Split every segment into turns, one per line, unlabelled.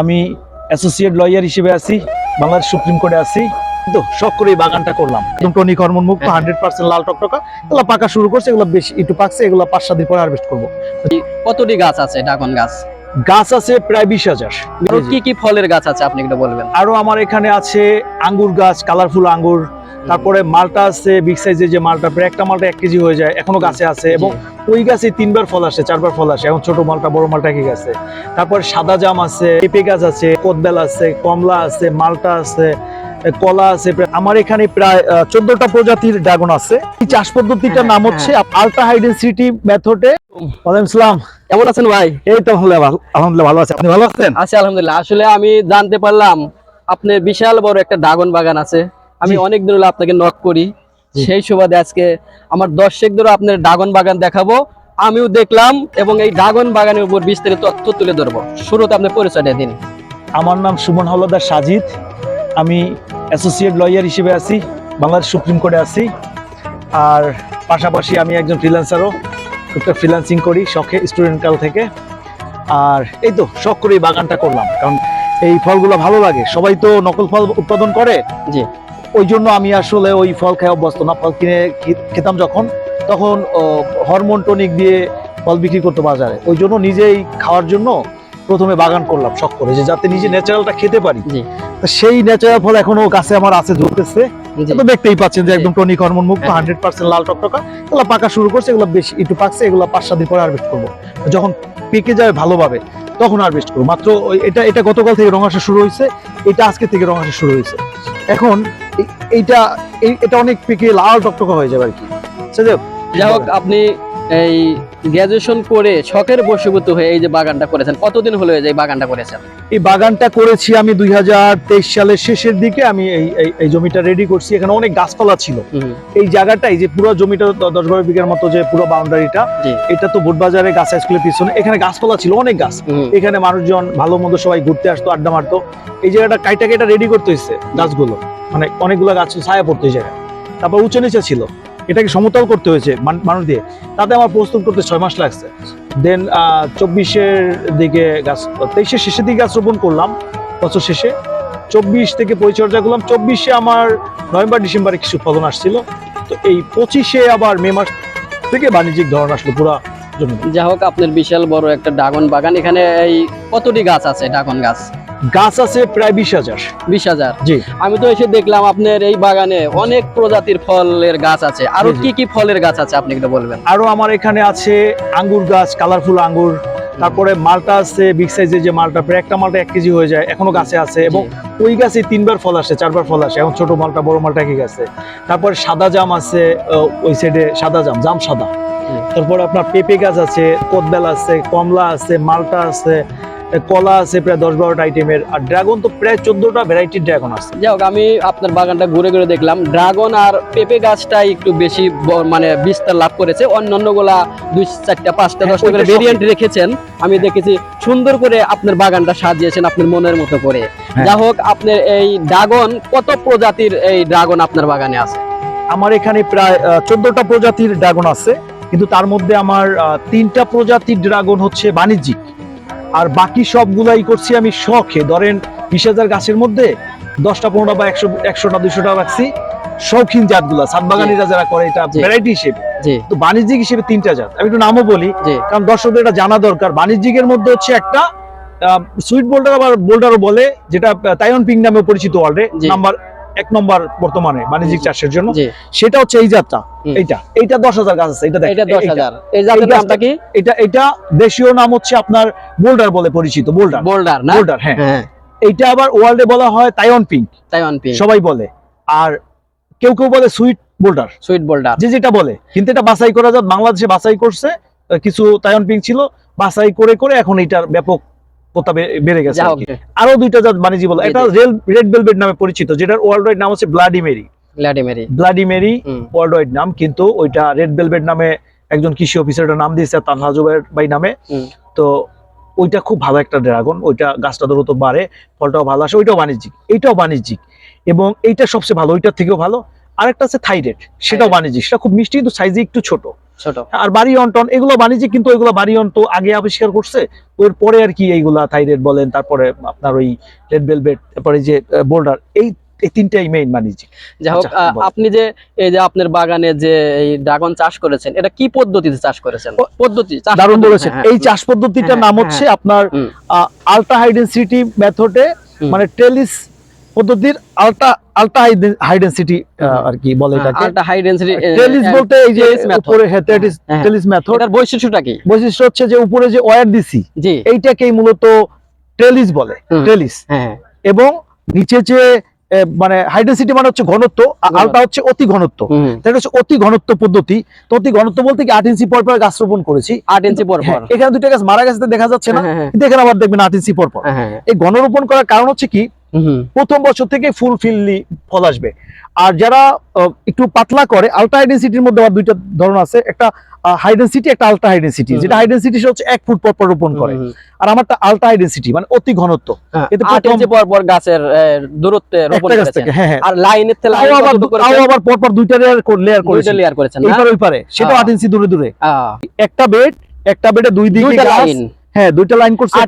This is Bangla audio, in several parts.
আমি অ্যাসোসিয়েট লয়ার হিসেবে আছি বাংলাদেশ সুপ্রিম কোর্টে আছি। তো শখ করে এই বাগানটা করলাম। একদম টনিক হরমোন মুক্ত হান্ড্রেড পার্সেন্ট লাল টকটকা। এগুলো পাকা শুরু করছে এগুলো বেশি একটু পাকছে এগুলো পাঁচ সাত দিন পরে হারভেস্ট করব।
কতটি গাছ আছে ড্রাগন গাছ?
গাছ আছে প্রায় বিশ হাজার।
কি কি ফলের গাছ আছে আপনি একটু বলবেন?
আরও আমার এখানে আছে আঙ্গুর গাছ কালারফুল আঙ্গুর তারপরে মালটা আছে বিগ সাইজের যে মালটা প্রায় একটা মালটা এক কেজি হয়ে যায় এখনও গাছে আছে এবং ওই গাছে তিনবার ফল আসে চারবার ফল আসে এখন ছোট মালটা বড় মালটা একই গাছে। তারপর সাদা জাম আছে পেঁপে গাছ আছে কোদবেল আছে কমলা আছে মালটা আছে কলা আছে আমার এখানে প্রায় চোদ্দটা প্রজাতির ড্রাগন আছে। এই চাষ পদ্ধতিটার নাম হচ্ছে আলট্রা হাই ডেন্সিটি মেথডে। ওয়ালাইকুম আসসালাম।
কেমন আছেন ভাই?
এই তো আলহামদুলিল্লাহ ভালো- আলহামদুলিল্লাহ আছে। আপনি ভালো আছেন?
আছি আলহামদুলিল্লাহ। আসলে আমি জানতে পারলাম আপনার বিশাল বড় একটা ড্রাগন বাগান আছে। আমি অনেক দিন হলো আপনাকে নক করি। সেই সুবাদে আজকে আমার দর্শকদেরও আপনার ড্রাগন বাগান দেখাবো। আমিও দেখলাম এবং এই ড্রাগন বাগানের উপর বিস্তারিত তথ্য তুলে ধরবো। শুরুতে আপনি পরিচয়টা দিন।
আমার নাম সুমন হলদার সাজিদ। আমি অ্যাসোসিয়েট লয়ার হিসেবে আছি বাংলাদেশ সুপ্রিম কোর্টে আছি। আর পাশাপাশি আমি একজন ফ্রিল্যান্সারও টুকটাক ফ্রিল্যান্সিং করি শখে স্টুডেন্ট কাল থেকে। আর এই তো শখ করে এই বাগানটা করলাম। কারণ এই ফলগুলো ভালো লাগে। সবাই তো নকল ফল উৎপাদন করে।
জি।
ওই জন্য আমি আসলে ওই ফল খাই অভ্যস্ত না। ফল কিনে খেতাম যখন তখন হরমোন টনিক দিয়ে ফল বিক্রি করতো বাজারে। ওই জন্য নিজেই খাওয়ার জন্য প্রথমে বাগান করলাম শখ করে যে যাতে নিজে ন্যাচারালটা খেতে পারি। সেই ন্যাচারাল ফল এখনও গাছে আমার আছে তো দেখতেই পাচ্ছেন যে। একদম টনিক হরমোন মুক্ত
হ্যাঁ।
হান্ড্রেড পার্সেন্ট লাল টকটকা। এগুলো পাকা শুরু করছে এগুলো বেশি একটু পাকছে এগুলো পাঁচ সাত দিন পরে হারভেস্ট করব। যখন পেকে যাবে ভালোভাবে তখন হারভেস্ট করব। মাত্র ওই- এটা এটা গতকাল থেকে রং আসা শুরু হয়েছে এটা আজকে থেকে রং আসা শুরু হয়েছে। এখন এইটা এই- এটা অনেক পেকে লাল টকটকা হয়ে যাবে আর কি।
যাই হোক, আপনি এই গ্রাজুয়েশন করে শখের বশীভূত হয়ে এই যে বাগানটা করেছেন কতদিন হলো এই বাগানটা করেছেন?
এই বাগানটা করেছি আমি দুই হাজার তেইশ সালের শেষের দিকে আমি এই এই- জমিটা রেডি করছি। এখানে অনেক গাছপালা ছিল। এই জায়গাটা এই যে পুরো জমিটা দশ বারো বিঘার মতো যে পুরো বাউন্ডারিটা। এটা তো বোটবাজারে গাছ স্কুলের পিছনে এখানে গাছপালা ছিল অনেক গাছ। এখানে মানুষজন ভালো মন্দ সবাই ঘুরতে আসতো আড্ডা মারতো। এই জায়গাটা কাইটা কেটা রেডি করতে হয়েছে গাছগুলো। মানে অনেকগুলো গাছ ছায়া পড়তো এই জায়গায়। তারপর উঁচু নিচে ছিল। এটাকে সমতল করতে হয়েছে মানুষ দিয়ে। তাতে আমার প্রস্তুত করতে ছয় মাস লাগছে। দেন চব্বিশের দিকে গাছ, তেইশের শেষের দিকে গাছ রোপণ করলাম, বছর শেষে। চব্বিশ থেকে পরিচর্যা করলাম। চব্বিশে আমার নভেম্বর, ডিসেম্বরে কিছু ফলন আসছিল। তো এই পঁচিশে আবার মে মাস থেকে বাণিজ্যিক ধরন আসলো পুরা জমি
যাই হোক, আপনার বিশাল বড় একটা ড্রাগন বাগান। এখানে এই কতটি গাছ আছে, ড্রাগন গাছ?
গাছ আছে প্রায় বিশ হাজার।
বিশ হাজার।
জি।
আমি তো এসে দেখলাম আপনার এই বাগানে অনেক প্রজাতির ফলের গাছ আছে।
আরও।
কি কি ফলের গাছ আছে আপনি একটু বলবেন?
আরও আমার এখানে আছে আঙ্গুর গাছ কালারফুল আঙ্গুর তারপরে মালটা আছে বিগ সাইজের যে মালটা প্রায় একটা মালটা এক কেজি হয়ে যায় এখনও গাছে আছে এবং ওই গাছে তিনবার ফল আসে চারবার ফল আসে এখন ছোট মালটা বড় মালটা একই গাছে। তারপরে সাদা জাম আছে ওই সাইডে সাদা জাম জাম সাদা। তারপরে আপনার পেঁপে গাছ আছে কোদবেল আছে কমলা আছে মালটা আছে কলা আছে প্রায় দশ বারোটা আইটেমের আর ড্রাগন তো প্রায় চোদ্দটা ভ্যারাইটির ড্রাগন আছে।
যাই হোক আমি আপনার বাগানটা ঘুরে ঘুরে দেখলাম। ড্রাগন আর পেঁপে গাছটাই একটু বেশি মানে বিস্তার লাভ করেছে। অন্যান্যগুলা দুই চারটা পাঁচটা
হ্যাঁ,
দশটা করে ভেরিয়েন্ট রেখেছেন। আমি দেখেছি সুন্দর করে আপনার বাগানটা সাজিয়েছেন আপনার মনের মতো করে।
হ্যাঁ।
যাই হোক আপনার এই ড্রাগন কত প্রজাতির এই ড্রাগন আপনার বাগানে আছে?
আমার এখানে প্রায় চোদ্দটা প্রজাতির ড্রাগন আছে। কিন্তু তার মধ্যে আমার তিনটা প্রজাতির ড্রাগন হচ্ছে বাণিজ্যিক। আর বাকি সবগুলাই করছি আমি শখে। ধরেন বিশ হাজার গাছের মধ্যে দশটা পনেরোটা বা একশো একশোটা দুশোটা রাখছি। শৌখিন জাতগুলা সাতবাগানিরা যারা করে এটা ভ্যারাইটি হিসেবে। তো বাণিজ্যিক হিসেবে তিনটা জাত। আমি একটু নামও বলি কারণ দর্শকদের এটা জানা দরকার। বাণিজ্যিকের মধ্যে হচ্ছে একটা সুইট বোল্ডার আবার বোল্ডারও বলে যেটা তাইওয়ান পিং নামে পরিচিত ওয়ার্ল্ডে নাম্বার এক নম্বর বর্তমানে বাণিজ্যিক চাষের জন্য। সেটা হচ্ছে এই জাতটা। এইটা। এইটা দশ হাজার গাছ আছে এটা
এটা দশ হাজার। এই জাতের
গাছটা-
কি?
এটা এটা দেশীয় নাম হচ্ছে আপনার বোল্ডার বলে পরিচিত বোল্ডার।
বোল্ডার না?
বোল্ডার হ্যাঁ।
হ্যাঁ।
এইটা আবার ওয়ার্ল্ডে বলা হয় তাইওয়ান পিঙ্ক।
তাইওয়ান পিং
সবাই বলে। আর কেউ কেউ বলে সুইট বোল্ডার।
Sweet boulder.
যে যেটা বলে। কিন্তু এটা বাছাই করা যাক বাংলাদেশে বাছাই করছে কিছু তাইওয়ান পিঙ্ক ছিল বাছাই করে করে এখন এটার ব্যাপক বেড়ে গেছে আর দুইটা জাত বলে এটা রেল রেড ভেলভেট নামে পরিচিত যেটার ওয়ার্ল্ড ওয়াইড নাম হচ্ছে ব্লাডি মেরি
ভ্লাডিমিরি
ব্লাডি মেরি ওয়ার্ল্ড ওয়াইড নাম কিন্তু ওইটা রেড ভেলভেট নামে একজন কৃষি অফিসার নাম দিয়েছে তানহা জুবাইর ভাই নামে। তো ওইটা খুব ভালো একটা ড্রাগন ওইটা গাছটা দ্রুত বাড়ে ফলটাও ভালো আসে ওইটাও বাণিজ্যিক এইটাও বাণিজ্যিক। এবং এইটা সবচেয়ে ভালো ওইটার থেকেও ভালো আরেকটা আছে থাইরেড সেটাও বাণিজ্যিক সেটা খুব মিষ্টি কিন্তু সাইজে একটু ছোট।
ছোট।
আর বাড়ি অন্টন এগুলো বাণিজ্যিক কিন্তু এগুলো বাড়ি অন্ট আগে আবিষ্কার করছে। ওর পরে আর কি এইগুলা থাইরেড বলেন তারপরে আপনার ওই রেড ভেলভেট তারপরে যে বোল্ডার এই এই তিনটাই মেইন বাণিজ্যিক।
যাই হোক
আচ্ছা,
আপনি যে এই যে আপনার বাগানে যে এই ড্রাগন চাষ করেছেন এটা কি পদ্ধতিতে চাষ করেছেন? পদ্ধতি
দারুণ বলেছেন।
হ্যাঁ,
এই
হ্যাঁ।
চাষ পদ্ধতিটার
হ্যাঁ,
নাম হচ্ছে আপনার। আলট্রা হাই ডেন্সিটি মেথডে মানে টেলিস পদ্ধতির আলট্রা আলট্রা হাই ডেন্সিটি। আর কি বলে
হ্যাঁ,
এটাকে।
আলট্রা হাই ডেন্সিটি
টেলিস বলতে এই যে উপরে হ্যাঁ টেলিস
হ্যাঁ,
মেথড
এটার বৈশিষ্ট্যটা কি?
বৈশিষ্ট্য হচ্ছে যে উপরে যে ওয়্যার দিছি এইটাকেই মূলত ট্রেলিস বলে
হুম।
ট্রেলিস
হ্যাঁ
এবং নিচে যে মানে হাইড্রেসিটি মানে হচ্ছে ঘনত্ব। আলটা হচ্ছে অতি ঘনত্ব। এটা হচ্ছে অতি ঘনত্ব পদ্ধতি। তো অতি ঘনত্ব বলতে কি আট ইঞ্চি পর পর গাছ রোপণ করেছি।
আট ইঞ্চি পর
হ্যাঁ,
পর।
এখানে দুইটা গাছ মারা গেছে দেখা যাচ্ছে না।
হ্যাঁ, হ্যাঁ,
কিন্তু এখানে আবার দেখবেন আট ইঞ্চি পর পর।
হ্যাঁ, হ্যাঁ,
এই গণরোপণ করার কারণ হচ্ছে কি? প্রথম বছর থেকে ফুল ফিল্লি ফল আসবে। আর যারা একটু পাতলা করে আলট্রা হাইডেন্সিটির মধ্যে আবার দুইটা ধরন আছে। একটা হাইডেন্সিটি একটা আলট্রা হাইডেন্সিটি। যেটা হাইডেন্সিটি হচ্ছে এক ফুট পর পর রোপণ করে। আর আমারটা আলট্রা হাইডেন্সিটি মানে অতি ঘনত্ব।
হ্যাঁ,
এতে প্রথম-
ইঞ্চি পর পর গাছের দূরত্বে রোপণ
থেকে হ্যাঁ হ্যাঁ।
আর লাইনের থেকে লাইন
আবার আবার পর পর দুইটা লেয়ার করে লেয়ার করেছি
দুইটা লেয়ার করেছেন না?
ওই পারে সেটা
আহ।
আট ইঞ্চি দূরে দূরে। একটা বেড একটা বেডে দুই দিকে গাছ।
লাইন
হ্যাঁ দুইটা লাইন করছে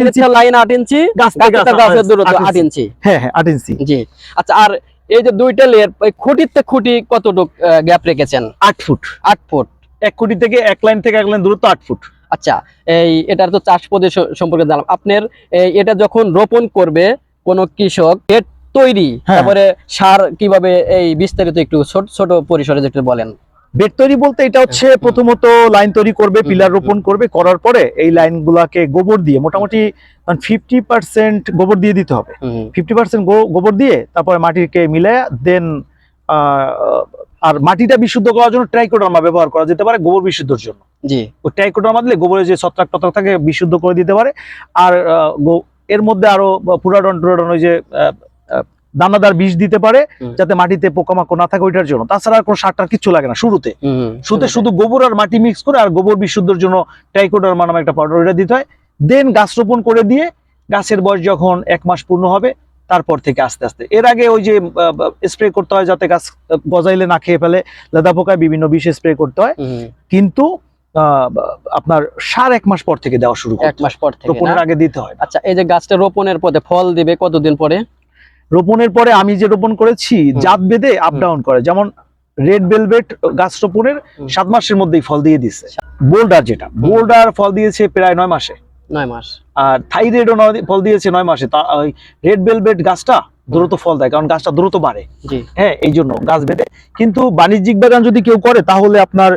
ইঞ্চি- লাইন আট ইঞ্চি?
গাছ
গাছের
গাছ
গাছের দূরত্ব
ইঞ্চি।
আট ইঞ্চি।
হ্যাঁ হ্যাঁ আট ইঞ্চি।
জি। আচ্ছা আর এই যে দুইটা লেয়ার খুঁটিতে খুঁটি কতটুক গ্যাপ রেখেছেন?
আট ফুট।
আট ফুট।
এক কোটি থেকে এক লাইন থেকে এক লাইন দূরত্ব আট ফুট।
আচ্ছা এই এটার তো চাষ স- সম্পর্কে জানলাম। আপনার এটা যখন রোপণ করবে কোন কৃষক ক্ষেত তৈরি
হ্যাঁ।
তারপরে সার কীভাবে এই বিস্তারিত একটু ছোট ছোট পরিসরে যেটা বলেন?
বেড তৈরি বলতে এটা হচ্ছে প্রথমত লাইন তৈরি করবে পিলার রোপণ করবে করার পরে এই লাইন গুলাকে গোবর দিয়ে মোটামুটি ফিফটি পার্সেন্ট গোবর দিয়ে দিতে হবে। ফিফটি পার্সেন্ট গোবর দিয়ে তারপরে মাটিকে মিলে দেন আর মাটিটা বিশুদ্ধ করার জন্য ট্রাইকোডার্মা ব্যবহার করা যেতে পারে গোবর বিশুদ্ধর জন্য।
জি।
ওই ট্রাইকোডার্মা দিলে গোবরের যে ছত্রাক টত্রাক থাকে বিশুদ্ধ করে দিতে পারে। আর এর মধ্যে আরও পুরাডন টুরাডন ওই যে দানাদার বিষ দিতে পারে যাতে মাটিতে পোকামাকড় না থাকে ওইটার জন্য। তাছাড়া আর কোনো সারটার কিচ্ছু লাগে না শুরুতে। শুরুতে শুধু গোবর আর মাটি মিক্স করে আর গোবর বিশুদ্ধর জন্য ট্রাইকোডার্মা নামে একটা পাউডার ওইটা দিতে হয়। দেন গাছ রোপণ করে দিয়ে গাছের বয়স যখন এক মাস পূর্ণ হবে তারপর থেকে আস্তে আস্তে। এর আগে ওই যে স্প্রে করতে হয় যাতে গাছ গজাইলে না খেয়ে ফেলে লেদা পোকায় বিভিন্ন বিষ স্প্রে করতে হয়। কিন্তু আহ, আপনার সার এক মাস পর থেকে দেওয়া শুরু
এক মাস পর থেকে
রোপণের আগে দিতে হয়।
আচ্ছা এই যে গাছটা রোপণের পথে ফল দিবে কতদিন পরে?
রোপণের পরে আমি যে রোপণ করেছি। জাত বেঁধে আপ ডাউন করে। যেমন রেড ভেলভেট গাছ রোপণের সাত মাসের মধ্যেই ফল দিয়ে দিচ্ছে বোল্ডার যেটা বোল্ডার ফল দিয়েছে প্রায় নয় মাসে।
নয় মাস।
আর থাইরেডও ফল দিয়েছে নয় মাসে। তা ওই রেড বেলভেট গাছটা দ্রুত ফল দেয় কারণ গাছটা দ্রুত বাড়ে। হ্যাঁ এই জন্য গাছ বেঁধে কিন্তু বাণিজ্যিক বাগান যদি কেউ করে তাহলে আপনার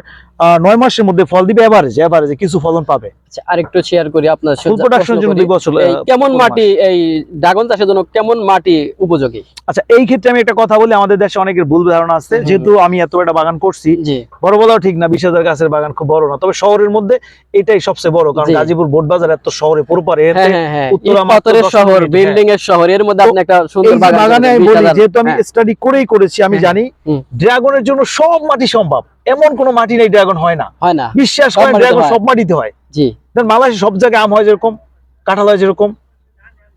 নয় মাসের মধ্যে ফল দিবে এভারেজে এভারেজে কিছু ফলন পাবে।
আচ্ছা আরেকটু শেয়ার করি আপনার
ফুল প্রোডাকশনের জন্য দুই বছর
কেমন মাটি এই ড্রাগন চাষের জন্য কেমন মাটি উপযোগী?
আচ্ছা এই ক্ষেত্রে আমি একটা কথা বলি আমাদের দেশে অনেকের ভুল ধারণা আছে যেহেতু আমি এত একটা বাগান করছি বড় বলাও ঠিক না বিশ হাজার গাছের বাগান খুব বড় না তবে শহরের মধ্যে এটাই সবচেয়ে বড় কারণ গাজীপুর বোট বাজার এত শহরে পুরো পারে
হ্যাঁ হ্যাঁ হ্যাঁ।
উত্তরা
ইট
মাত্র
পাথরের
দশ
শহর বিল্ডিং এর শহর এর মধ্যে আপনি একটা সুন্দর বাগান
বাগানে আমি বলি যেহেতু আমি। স্টাডি করেই করেছি আমি জানি ড্রাগনের জন্য সব মাটি সম্ভব। এমন কোনো মাটি নেই ড্রাগন হয় না।
হয় না।
বিশ্বাস করেন ড্রাগন সব মাটিতে হয়।
জি।
মালয়েশিয়া সব জায়গায় আম হয় যেরকম কাঁঠাল হয় যেরকম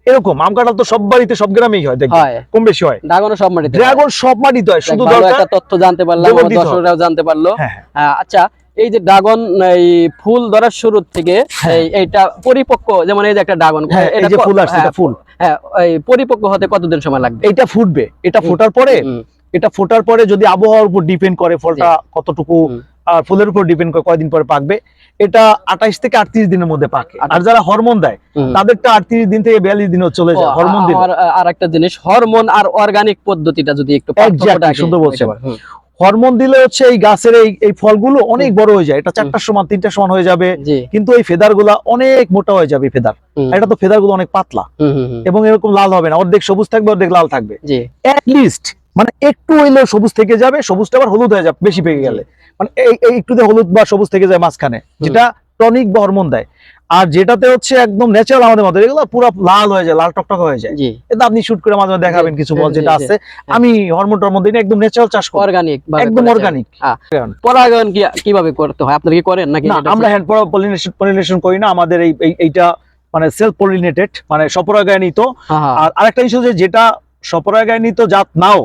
এরকম। আম কাঁঠাল তো সব বাড়িতে সব গ্রামেই হয় দেখবেন কম বেশি হয়।
ড্রাগনও সব মাটিতে
ড্রাগন সব মাটিতে হয় শুধু দরকার
একটা তথ্য জানতে পারলাম। দর্শকরাও জানতে পারল।
হ্যাঁ হ্যাঁ।
আচ্ছা এই যে ড্রাগন এই ফুল ধরার শুরু থেকে
হ্যাঁ।
এই এইটা পরিপক্ক যেমন এই যে একটা ড্রাগন
হ্যাঁ এই যে ফুল আসছে এটা ফুল।
হ্যাঁ এই পরিপক্ক হতে কতদিন সময় লাগবে?
এটা ফুটবে। এটা ফোটার পরে এটা ফোটার পরে যদি আবহাওয়ার উপর ডিপেন্ড করে ফলটা কতটুকু ফুলের উপর ডিপেন্ড করে কয়দিন পরে পাকবে এটা আঠাইশ থেকে আটত্রিশ দিনের মধ্যে পাকে। আর যারা হরমোন দেয়। তাদেরটা আটত্রিশ দিন থেকে বিয়াল্লিশ দিনও চলে যায় হরমোন
আমার আর একটা জিনিস হরমোন আর অর্গানিক পদ্ধতিটা যদি একটু
সুন্দর
পারেন। হুম,
হরমোন দিলে হচ্ছে এই গাছের এই এই ফলগুলো অনেক বড় হয়ে যায় এটা চারটার সমান তিনটার সমান হয়ে যাবে কিন্তু এই ফেদারগুলা অনেক মোটা হয়ে যাবে ফেদার। এটা তো ফেদারগুলো অনেক পাতলা। এবং এরকম লাল হবে না অর্ধেক সবুজ থাকবে অর্ধেক লাল থাকবে। লিস্ট মানে একটু হইলেও সবুজ থেকে যাবে সবুজটা আবার হলুদ হয়ে যাবে বেশি পেকে গেলে। মানে এই একটুতে হলুদ বা সবুজ থেকে যায় মাঝখানে যেটা টনিক বা হরমোন দেয়। আর যেটাতে হচ্ছে একদম ন্যাচারাল আমাদের মতো এগুলো পুরো লাল হয়ে যায় লাল টকটক হয়ে যায়। এটা আপনি শুট করে মাঝে মাঝে দেখাবেন কিছু বল যেটা আছে। আমি হরমোন টরমোন দিই একদম ন্যাচারাল চাষ করি।
অর্গানিক
একদম অর্গানিক
পরাগায়ন কি কীভাবে করতে হয়? আপনারা কি করেন নাকি
না আমরা হ্যান্ড পলিনেশন পলিনেশন করি না আমাদের এই এই- এইটা মানে সেলফ পলিনেটেড মানে সপরাগায়নিত
হ্যাঁ, হ্যাঁ,
আর আরেকটা জিনিস হচ্ছে যেটা স্বপরাগায়নিত জাত নাও।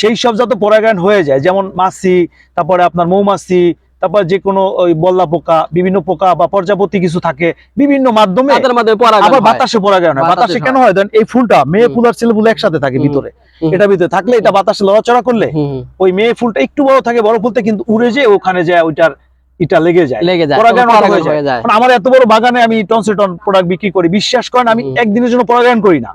সেই সব জাত পরাগায়ন হয়ে যায়। যেমন মাছি তারপরে আপনার মৌমাছি তারপর যে কোনো ওই বল্লা পোকা বিভিন্ন পোকা বা প্রজাপতি কিছু থাকে বিভিন্ন মাধ্যমে আবার বাতাসে পরাগায়ন হয়।
বাতাসে
কেন
হয়।
এই ফুলটা মেয়ে। ফুল আর ছেলে ফুল একসাথে থাকে ভিতরে। এটা ভিতরে থাকলে এটা বাতাসে লড়াচড়া করলে। ওই মেয়ে ফুলটা একটু বড় থাকে বড় ফুলতে কিন্তু উড়ে যায় ওখানে যায় ওইটার এটা লেগে যায়।
লেগে যায়
পরাগায়ন হয়ে
যায়।
এখন আমার এত বড় বাগানে আমি টনসেটন প্রোডাক্ট বিক্রি করি বিশ্বাস করেন আমি একদিনের জন্য পরাগায়ন করি না।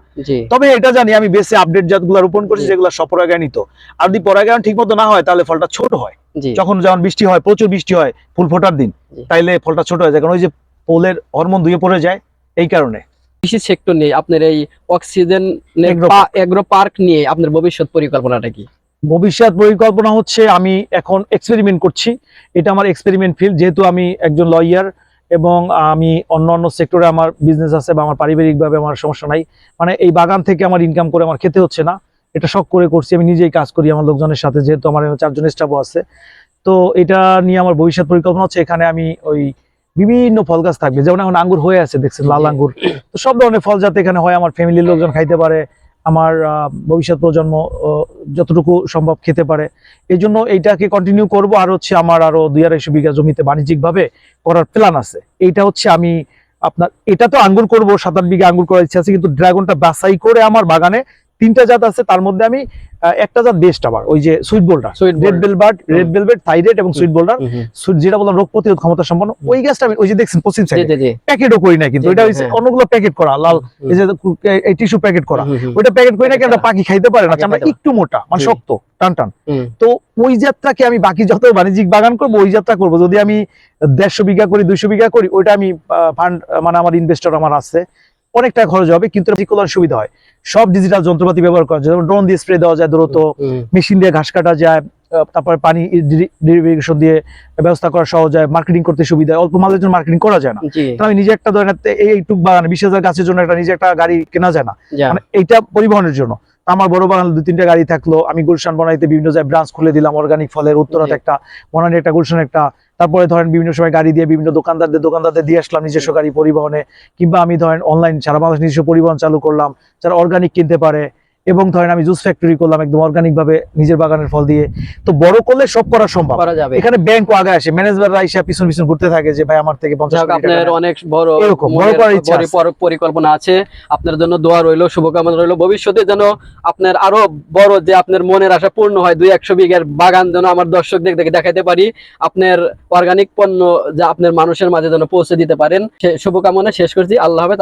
তবে এটা জানি আমি বেশি আপডেট জাতগুলো রোপণ করছি। যেগুলো সপরাগায়নিত আর যদি পরাগায়ন ঠিক মতো না হয় তাহলে ফলটা ছোট হয়।
জি।
যখন বৃষ্টি হয় প্রচুর বৃষ্টি হয় ফুল ফোটার দিন তাইলে ফলটা ছোট হয়ে যায়। কারণ ওই যে পোলের হরমোন ধুয়ে পড়ে যায় এই কারণে।
কৃষি সেক্টর নিয়ে আপনার এই অক্সিজেন এগ্রো পার্ক নিয়ে আপনার ভবিষ্যৎ পরিকল্পনাটা কি?
ভবিষ্যৎ পরিকল্পনা হচ্ছে আমি এখন এক্সপেরিমেন্ট করছি। এটা আমার এক্সপেরিমেন্ট ফিল্ড যেহেতু আমি একজন লয়ার এবং আমি অন্য অন্য সেক্টরে আমার বিজনেস আছে বা আমার পারিবারিকভাবে আমার সমস্যা নাই। মানে এই বাগান থেকে আমার ইনকাম করে আমার খেতে হচ্ছে না। এটা শখ করে করছি, আমি নিজেই কাজ করি আমার লোকজনের সাথে, যেহেতু আমার চারজন স্টাফও আছে। তো এটা নিয়ে আমার ভবিষ্যৎ পরিকল্পনা হচ্ছে, এখানে আমি ওই বিভিন্ন ফল গাছ থাকবে। যেমন এখন আঙ্গুর হয়ে আছে, দেখছেন, লাল আঙ্গুর। তো সব ধরনের ফল যাতে এখানে হয়, আমার ফ্যামিলির লোকজন খাইতে পারে আমার ভবিষ্যৎ প্রজন্ম যতটুকু সম্ভব খেতে পারে। এই জন্য এইটাকে কন্টিনিউ করব। আর হচ্ছে আমার আরও দুই আড়াইশো বিঘা জমিতে বাণিজ্যিক ভাবে করার প্ল্যান আছে। এইটা হচ্ছে আমি আপনার, এটা তো আঙ্গুর করব, সাত আট বিঘা আঙ্গুর করার ইচ্ছা আছে, কিন্তু ড্রাগনটা বাছাই করে আমার বাগানে তিনটা জাত আছে তার মধ্যে আমি একটা জাত বেস্ট আবার ওই যে sweet boulder red বেলবার্ড red. Velvet Thai red এবং সুইট বোল্ডার। যেটা বললাম রোগ প্রতিরোধ ক্ষমতা সম্পন্ন ওই গাছটা আমি ওই যে দেখছেন পশ্চিম সাইডে প্যাকেটও করি না কিন্তু এটা হচ্ছে
হ্যাঁ।
অন্যগুলো প্যাকেট করা লাল এই যে এই টিস্যু প্যাকেট করা। ওইটা প্যাকেট করি না কি আমরা পাখি খাইতে পারে না আমরা একটু মোটা মানে শক্ত টান টান। তো ওই যাত্রাকে আমি বাকি যত বাণিজ্যিক বাগান করব ওই যাত্রা করব। যদি আমি দেড়শো বিঘা করি দুইশো বিঘা করি ওইটা আমি ফান্ড মানে আমার ইনভেস্টর আমার আছে। অনেক টাকা খরচ হবে কিন্তু করার সুবিধা হয়। সব ডিজিটাল যন্ত্রপাতি ব্যবহার করা যায়। যেমন ড্রোন দিয়ে স্প্রে দেওয়া যায় দ্রুত মেশিন দিয়ে ঘাস কাটা যায় তারপরে পানি ডিরিগেশন দিয়ে ব্যবস্থা করা সহজ হয় মার্কেটিং করতে সুবিধা হয়। অল্প মালের জন্য মার্কেটিং করা যায় না। আমি নিজে একটা ধরেন এইটুক বাগানে বিশ হাজার গাছের জন্য একটা নিজে একটা গাড়ি কেনা যায় না। মানে এইটা পরিবহনের জন্য। আমার বড় বাগান দুই তিনটা গাড়ি থাকল আমি গুলশান বনাইতে বিভিন্ন জায়গায় ব্রাঞ্চ খুলে দিলাম অর্গানিক ফলের উত্তরাতে একটা বনানি একটা গুলশান একটা তারপরে ধরেন বিভিন্ন সময় গাড়ি দিয়ে বিভিন্ন দোকানদারদের দোকানদারদের দিয়ে আসলাম নিজস্ব গাড়ি পরিবহনে, কিংবা আমি ধরেন অনলাইন সারা বাংলাদেশ নিজস্ব পরিবহন চালু করলাম, যারা অর্গানিক কিনতে পারে এবং ধরেন আমি জুস ফ্যাক্টরি করলাম একদম অর্গানিক ভাবে নিজের বাগানের ফল দিয়ে তো বড় করলে সব করা সম্ভব।
করা যাবে।
এখানে ব্যাংকও আগে আসে ম্যানেজাররা এসে পিছন পিছন ঘুরতে থাকে যে ভাই আমার থেকে পঞ্চাশ
আপনার অনেক বড়
এরকম, বড় করার ইচ্ছা।
পরিকল্পনা আছে। আপনার জন্য দোয়া রইল শুভকামনা রইল। ভবিষ্যতে যেন আপনার আরও বড় যে আপনার মনের আশা পূর্ণ হয় দুই একশো বিঘের বাগান যেন আমার দর্শকদের দেখে দেখাতে পারি আপনার অর্গানিক পণ্য যা আপনার মানুষের মাঝে যেন পৌঁছে দিতে পারেন। শুভকামনা শেষ করছি। আল্লাহ হাফেজ।